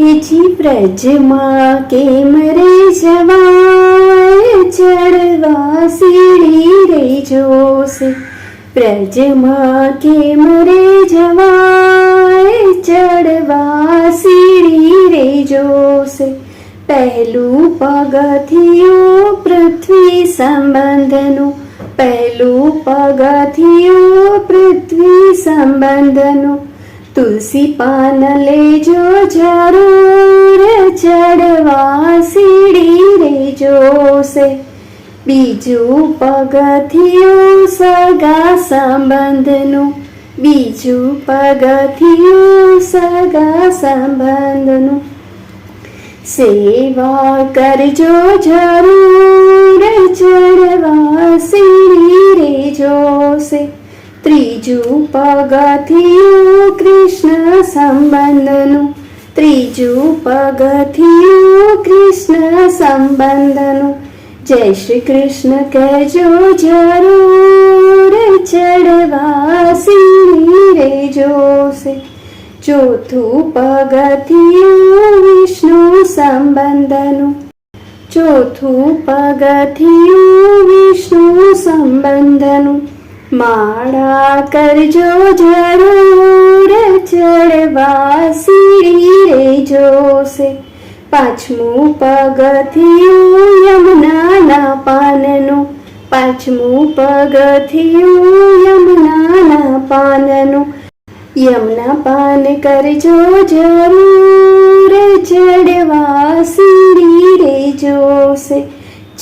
હેજી વ્રજમાં કેમ રે જવાય? ચડવા સીડી રે જોશે. વ્રજમાં કેમ રે જવાય? ચડવા સીડી રે જોશે. પહેલું પગથિયું પૃથ્વી સંબંધનું. પહેલું પગથિયું પૃથ્વી સંબંધનું. તુલસી પાન લેજો જરૂર ચડવા સીડી રે જોશે. બીજું પગથિયું સગા સંબંધનું. બીજું પગથિયું સગા સંબંધનું. સેવા કરજો જરૂર ચડવા સીડી રે જોશે. ત્રીજું પગથિયું કૃષ્ણ સંબંધનું. ત્રીજું પગથિયું કૃષ્ણ સંબંધનું જય શ્રી કૃષ્ણ કહેજો જરૂર ચડવાસી રે જોશે ચોથું પગથિયું વિષ્ણુ સંબંધનું ચોથું પગથિયું વિષ્ણુ સંબંધનું માળા કરજો જરૂર ચડવા સીડી રે જોશે. પાંચમું પગથિયું યમુનાના પાનનું. પાંચમું પગથિયું યમુનાના પાનનું. યમના પાન કરજો જરૂર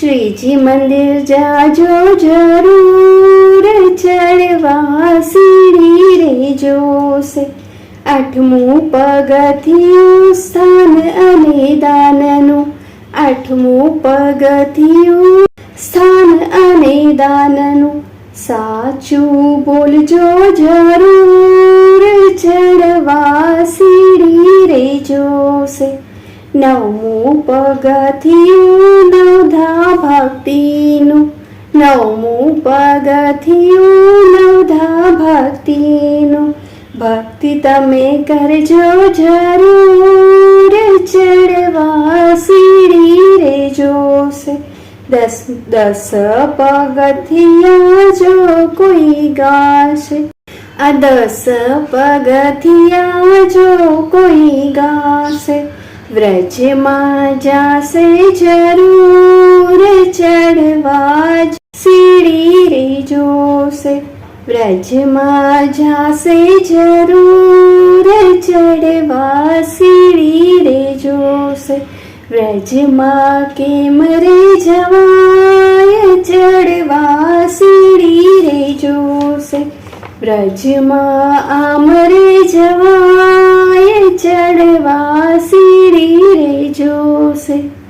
શ્રીજી મંદિર જાજો જરૂર ચડવા સીડી રે જોશે. આઠમું પગથિયું સ્થાન અને દાનનું. આઠમું પગથિયું સ્થાન અને દાનનું. સાચું બોલજો જરૂર ચડવા સીડી રે જોશે. નવમું પગથિયું નવધા ભક્તિનું નવમું પગથિયું નવધા ભક્તિનું ભક્તિ તમે કરજો જરૂર ચડવા સીડી રે જોશે દસ દસ પગથિયા જો કોઈ ગાશે આ દસ પગથિયા જો કોઈ ગાશે વ્રજમાં જાશે જરૂર ચડવા સીડી રે જોશે, વ્રજમાં જાશે જરૂર ચડવા. સીડી રે જોશે, વ્રજમાં કેમ રે જવાય વ્રજમાં આમ જવાય ચડવા સીડી રે જોશે.